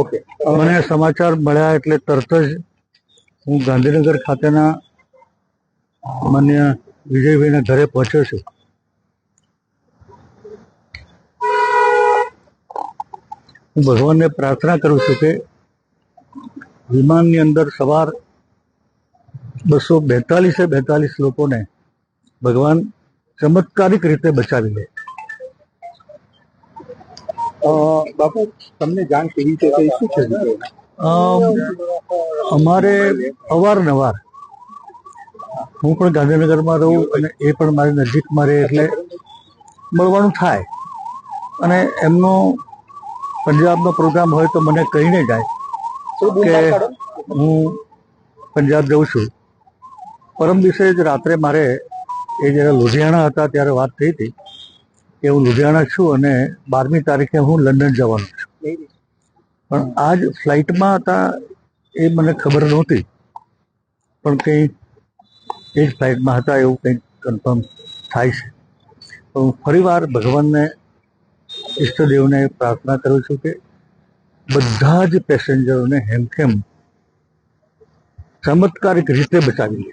Okay. મને સમાચાર મળ્યા એટલે તરત જ હું ગાંધીનગર ખાતેના માન્ય વિજયભાઈના ઘરે પહોંચ્યો છું. હું ભગવાનને પ્રાર્થના કરું છું કે વિમાનની અંદર સવાર બસો બેતાલીસે બેતાલીસ લોકોને ભગવાન ચમત્કારિક રીતે બચાવી લે. બાપુ તમને જાણ કેવી રીતે થઈ? શું છે અમારે અવારનવાર હું પણ ગાંધીનગરમાં રહું અને એ પણ મારી નજીકમાં રહે એટલે મળવાનું થાય. અને એમનો પંજાબનો પ્રોગ્રામ હોય તો મને કહીને જાય કે હું પંજાબ જઉં છું. પરમ દિવસે જ રાત્રે મારે એ જ્યારે લુધિયાણા હતા ત્યારે વાત થઈ હતી કે હું લુધિયાણા છું અને બારમી તારીખે હું લંડન જવાનું છું. પણ આજ ફ્લાઇટમાં હતા એ મને ખબર નહોતી. પણ કંઈ એ જ ફ્લાઇટમાં હતા એવું કંઈક કન્ફર્મ થાય છે. તો હું ફરીવાર ભગવાનને, ઈષ્ટદેવને પ્રાર્થના કરું છું કે બધા જ પેસેન્જરોને હેમખેમ ચમત્કારિક રીતે બચાવી લે.